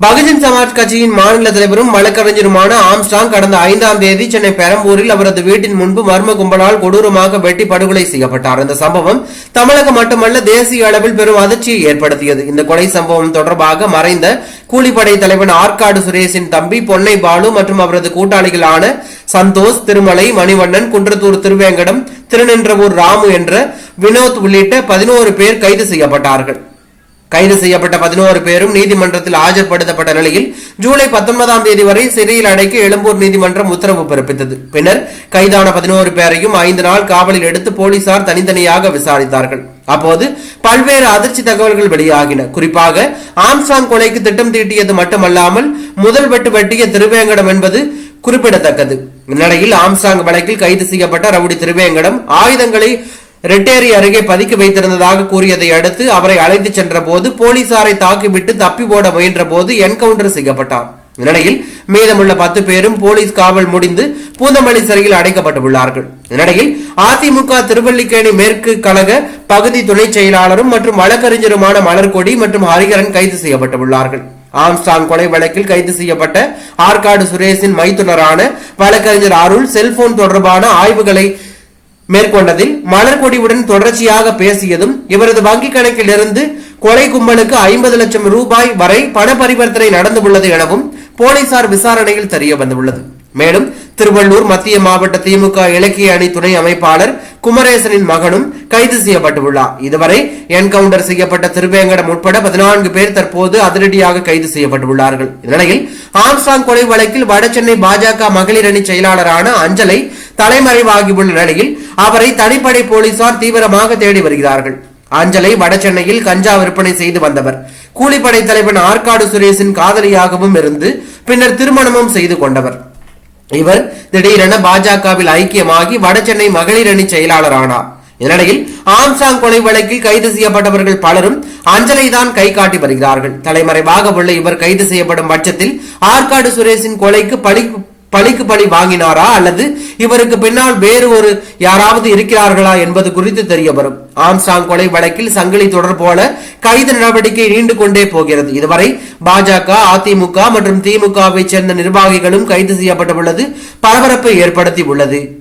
பகுஜன் சமாஜ் கட்சியின் மாநில தலைவரும் வழக்கறிஞருமான ஆம்ஸ்டாங் கடந்த ஐந்தாம் தேதி சென்னை பெரம்பூரில் அவரது வீட்டின் முன்பு மர்ம கும்பலால் கொடூரமாக வெட்டி படுகொலை செய்யப்பட்டார். இந்த சம்பவம் தமிழகம் மட்டுமல்ல தேசிய அளவில் பெரும் அதிர்ச்சியை ஏற்படுத்தியது. இந்த கொலை சம்பவம் தொடர்பாக மறைந்த கூலிப்படை தலைவன் ஆற்காடு சுரேஷின் தம்பி பொன்னை பாலு மற்றும் அவரது கூட்டாளிகளான சந்தோஷ் திருமலை மணிவண்ணன் குன்றத்தூர் திருவேங்கடம் திருநின்றவூர் ராமு என்ற வினோத் உள்ளிட்ட பதினோரு பேர் கைது செய்யப்பட்டார்கள். கைது செய்யப்பட்ட பதினோரு பேரும் நீதிமன்றத்தில் ஆஜர்படுத்தப்பட்ட நிலையில் ஜூலை பத்தொன்பதாம் தேதி வரை சிறையில் அடைக்க எழும்பூர் நீதிமன்றம் உத்தரவு பிறப்பித்தது. பின்னர் கைதான பதினோரு பேரையும் ஐந்து நாள் காவலில் எடுத்து போலீசார் தனித்தனியாக விசாரித்தார்கள். அப்போது பல்வேறு அதிர்ச்சி தகவல்கள் வெளியாகின. குறிப்பாக ஆம்சாங் கொலைக்கு திட்டம் தீட்டியது மட்டுமல்லாமல் முதல் வெட்டு வெட்டிய திருவேங்கடம் என்பது குறிப்பிடத்தக்கது. இந்நிலையில் ஆம்சாங் வழக்கில் கைது செய்யப்பட்ட ரவுடி திருவேங்கடம் ஆயுதங்களை ரெட்டேரி அருகே பதுக்கி வைத்திருந்ததாக கூறியதை அடுத்து அவரை அழைத்து சென்ற போது போலீசாரை தாக்கிவிட்டு தப்பி ஓட முயன்ற போது என்கவுண்டர் செய்யப்பட்டார். இந்நிலையில் மீதமுள்ள பத்து பேரும் போலீஸ் காவல் முடிந்து பூந்தமல்லி சிறையில் அடைக்கப்பட்டுள்ளார்கள். இந்நிலையில் அதிமுக திருவல்லிக்கேணி மேற்கு கழக பகுதி துணை செயலாளரும் மற்றும் வழக்கறிஞருமான மலர்கொடி மற்றும் ஹரிகரன் கைது செய்யப்பட்டுள்ளார்கள். ஆம்ஸ்டாங் கொலை வழக்கில் கைது செய்யப்பட்ட ஆற்காடு சுரேஷின் மைத்துனரான வழக்கறிஞர் அருள் செல்போன் தொடர்பான ஆய்வுகளை மேற்கொண்டதில் மலர்கொடியுடன் தொடர்ச்சியாக பேசியதும் இவரது வங்கிக் கணக்கில் இருந்து கொலை கும்பலுக்கு ஐம்பது லட்சம் ரூபாய் வரை பண பரிவர்த்தனை நடந்துள்ளது எனவும் போலீசார் விசாரணையில் தெரிய வந்துள்ளது. மேலும் திருவள்ளூர் மத்திய மாவட்ட திமுக இலக்கிய அணி துணை அமைப்பாளர் குமரேசனின் மகனும் கைது செய்யப்பட்டுள்ளார். இதுவரை என்கவுண்டர் செய்யப்பட்ட திருவேங்கடம் உட்பட பதினான்கு பேர் தற்போது அதிரடியாக கைது செய்யப்பட்டுள்ளார்கள். இந்நிலையில் ஆம்ஸ்டாங் கொலை வழக்கில் வடசென்னை பாஜக மகளிர் அணி செயலாளரான அஞ்சலை தலைமறைவாகியுள்ள நிலையில் அவரை தனிப்படை போலீசார் தீவிரமாக தேடி வருகிறார்கள். அஞ்சலை வடசென்னையில் கஞ்சா விற்பனை செய்து வந்தவர். கூலிப்படை தலைவன் ஆற்காடு சுரேஷின் காதலியாகவும் இருந்து பின்னர் திருமணமும் செய்து கொண்டவர். இவர் திடீரென பாஜகவில் ஐக்கியமாகி வடசென்னை மகளிர் அணி செயலாளர் ஆனார் இந்நிலையில் ஆம்சாங் கொலை வழக்கில் கைது செய்யப்பட்டவர்கள் பலரும் அஞ்சலை தான் கை காட்டி வருகிறார்கள். தலைமறைவாக உள்ள இவர் கைது செய்யப்படும் பட்சத்தில் ஆற்காடு சுரேஷின் கொலைக்கு பழி பழிக்கு பழி வாங்கினாரா? அல்லது இவருக்கு பின்னால் வேறு ஒரு யாராவது இருக்கிறார்களா என்பது குறித்து தெரிய வரும். ஆம்சாங் கொலை வழக்கில் சங்கிலி தொடர் போல கைது நடவடிக்கை நீண்டு கொண்டே போகிறது. இதுவரை பாஜக அதிமுக மற்றும் திமுகவை சேர்ந்த நிர்வாகிகளும் கைது செய்யப்பட்டுள்ளது. பரபரப்பை ஏற்படுத்தி உள்ளது.